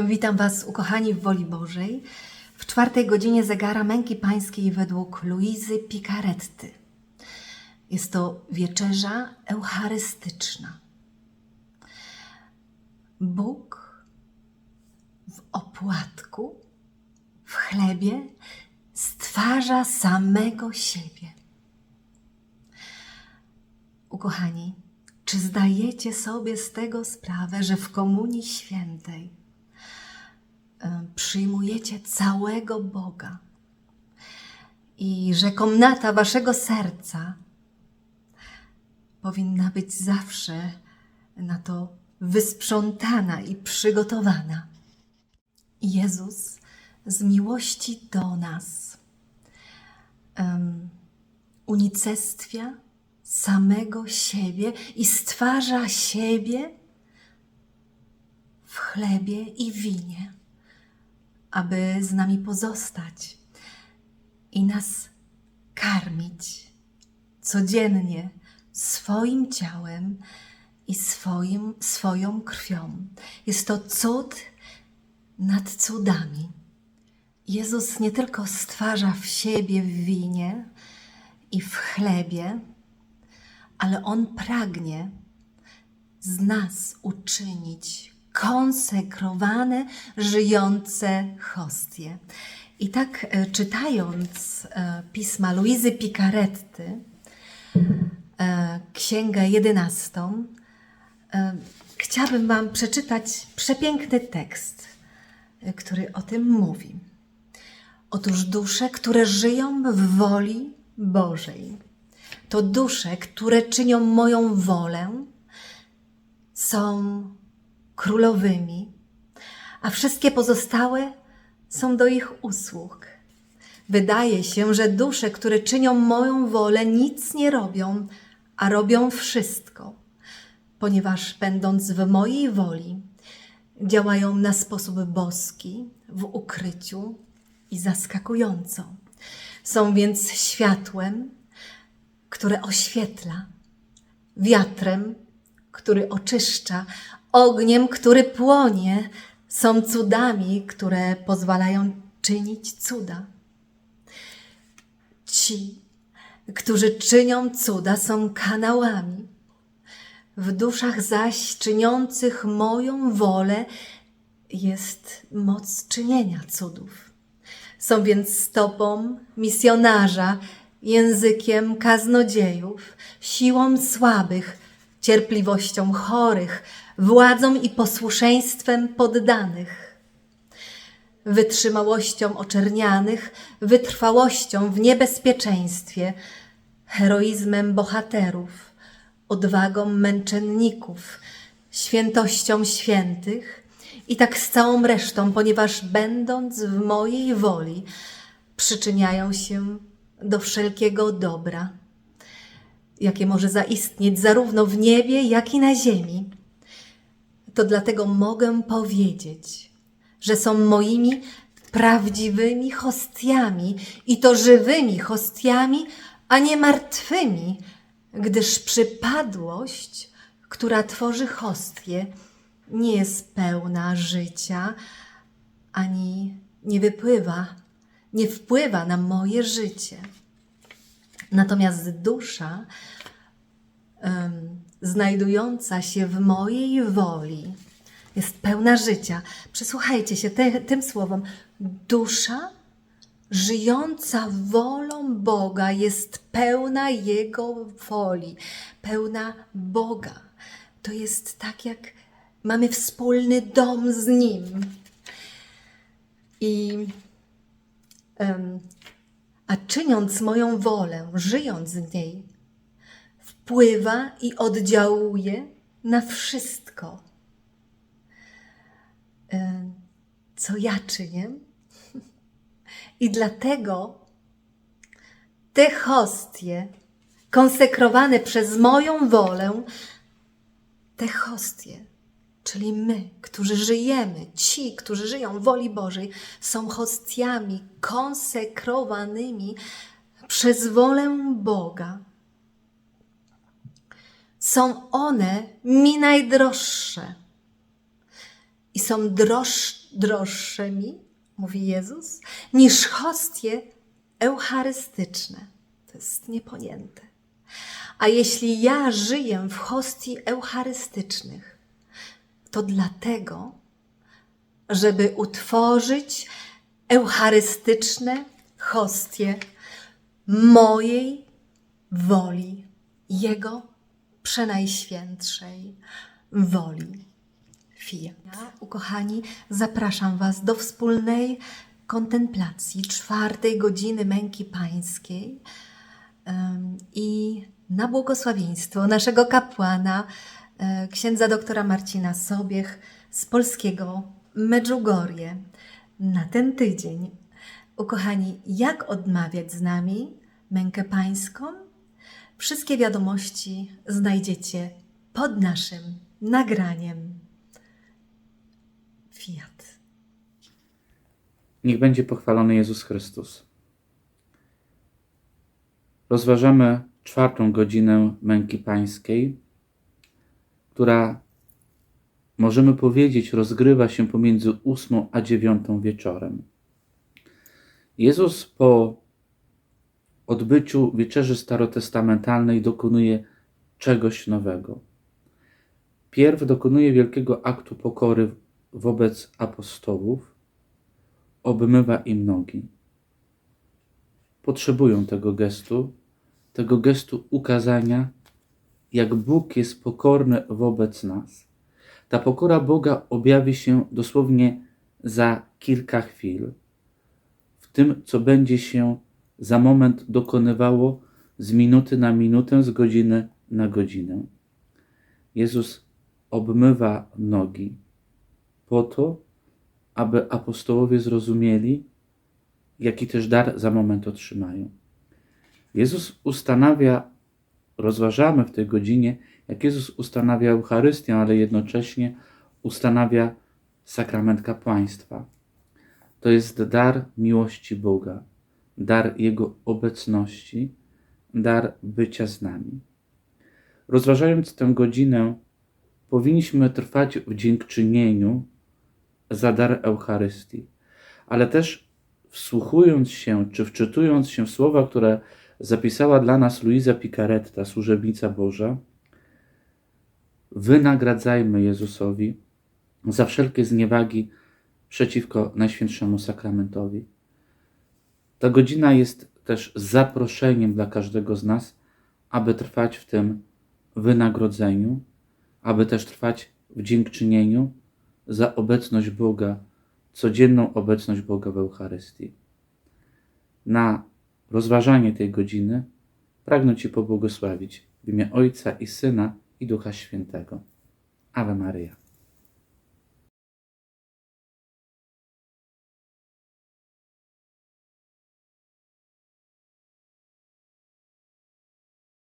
Witam Was, ukochani w woli Bożej, w czwartej godzinie zegara męki pańskiej według Luizy Picaretty. Jest to wieczerza eucharystyczna. Bóg w opłatku, w chlebie stwarza samego siebie. Ukochani, czy zdajecie sobie z tego sprawę, że w Komunii Świętej przyjmujecie całego Boga i że komnata waszego serca powinna być zawsze na to wysprzątana i przygotowana? Jezus z miłości do nas um, unicestwia samego siebie i stwarza siebie w chlebie i winie, aby z nami pozostać i nas karmić codziennie swoim ciałem i swoim, swoją krwią. Jest to cud nad cudami. Jezus nie tylko stwarza w siebie w winie i w chlebie, ale On pragnie z nas uczynić konsekrowane, żyjące hostie. I tak e, czytając e, pisma Luizy Picaretty, e, księgę jedenastą, chciałabym Wam przeczytać przepiękny tekst, który o tym mówi. Otóż dusze, które żyją w woli Bożej, to dusze, które czynią moją wolę, są królowymi, a wszystkie pozostałe są do ich usług. Wydaje się, że dusze, które czynią moją wolę, nic nie robią, a robią wszystko, ponieważ będąc w mojej woli, działają na sposób boski, w ukryciu i zaskakująco. Są więc światłem, które oświetla, wiatrem, który oczyszcza, ogniem, który płonie, są cudami, które pozwalają czynić cuda. Ci, którzy czynią cuda, są kanałami. W duszach zaś czyniących moją wolę jest moc czynienia cudów. Są więc stopą misjonarza, językiem kaznodziejów, siłą słabych, cierpliwością chorych, władzą i posłuszeństwem poddanych, wytrzymałością oczernianych, wytrwałością w niebezpieczeństwie, heroizmem bohaterów, odwagą męczenników, świętością świętych i tak z całą resztą, ponieważ będąc w mojej woli, przyczyniają się do wszelkiego dobra, jakie może zaistnieć zarówno w niebie, jak i na ziemi. To dlatego mogę powiedzieć, że są moimi prawdziwymi hostiami i to żywymi hostiami, a nie martwymi, gdyż przypadłość, która tworzy hostię, nie jest pełna życia, ani nie wypływa, nie wpływa na moje życie. Natomiast dusza em, znajdująca się w mojej woli jest pełna życia. Przysłuchajcie się te, tym słowom. Dusza żyjąca wolą Boga jest pełna Jego woli, pełna Boga. To jest tak, jak mamy wspólny dom z Nim. I em, a czyniąc moją wolę, żyjąc w niej, wpływa i oddziałuje na wszystko, em, co ja czynię. I dlatego te hostie, konsekrowane przez moją wolę, te hostie, czyli my, którzy żyjemy, ci, którzy żyją woli Bożej, są hostiami konsekrowanymi przez wolę Boga. Są one mi najdroższe i są droż, droższe mi, mówi Jezus, niż hostie eucharystyczne. To jest niepojęte. A jeśli ja żyję w hostii eucharystycznych, to dlatego, żeby utworzyć eucharystyczne hostie mojej woli, Jego przenajświętszej woli. Fiat. Ja, ukochani, zapraszam Was do wspólnej kontemplacji czwartej godziny męki pańskiej em, i na błogosławieństwo naszego kapłana, księdza doktora Marcina Sobiech z polskiego Medjugorje na ten tydzień. Ukochani, jak odmawiać z nami mękę pańską? Wszystkie wiadomości znajdziecie pod naszym nagraniem. Fiat. Niech będzie pochwalony Jezus Chrystus. Rozważamy czwartą godzinę męki pańskiej, która, możemy powiedzieć, rozgrywa się pomiędzy ósmą a dziewiątą wieczorem. Jezus po odbyciu wieczerzy starotestamentalnej dokonuje czegoś nowego. Pierw dokonuje wielkiego aktu pokory wobec apostołów, obmywa im nogi. Potrzebują tego gestu, tego gestu ukazania, jak Bóg jest pokorny wobec nas. Ta pokora Boga objawi się dosłownie za kilka chwil, w tym, co będzie się za moment dokonywało z minuty na minutę, z godziny na godzinę. Jezus obmywa nogi po to, aby apostołowie zrozumieli, jaki też dar za moment otrzymają. Jezus ustanawia, rozważamy w tej godzinie, jak Jezus ustanawia Eucharystię, ale jednocześnie ustanawia sakrament kapłaństwa. To jest dar miłości Boga, dar Jego obecności, dar bycia z nami. Rozważając tę godzinę, powinniśmy trwać w dziękczynieniu za dar Eucharystii, ale też wsłuchując się czy wczytując się w słowa, które zapisała dla nas Luiza Picaretta, służebnica Boża, wynagradzajmy Jezusowi za wszelkie zniewagi przeciwko Najświętszemu Sakramentowi. Ta godzina jest też zaproszeniem dla każdego z nas, aby trwać w tym wynagrodzeniu, aby też trwać w dziękczynieniu za obecność Boga, codzienną obecność Boga w Eucharystii. Na rozważanie tej godziny pragnę Ci pobłogosławić w imię Ojca i Syna i Ducha Świętego. Ave Maria.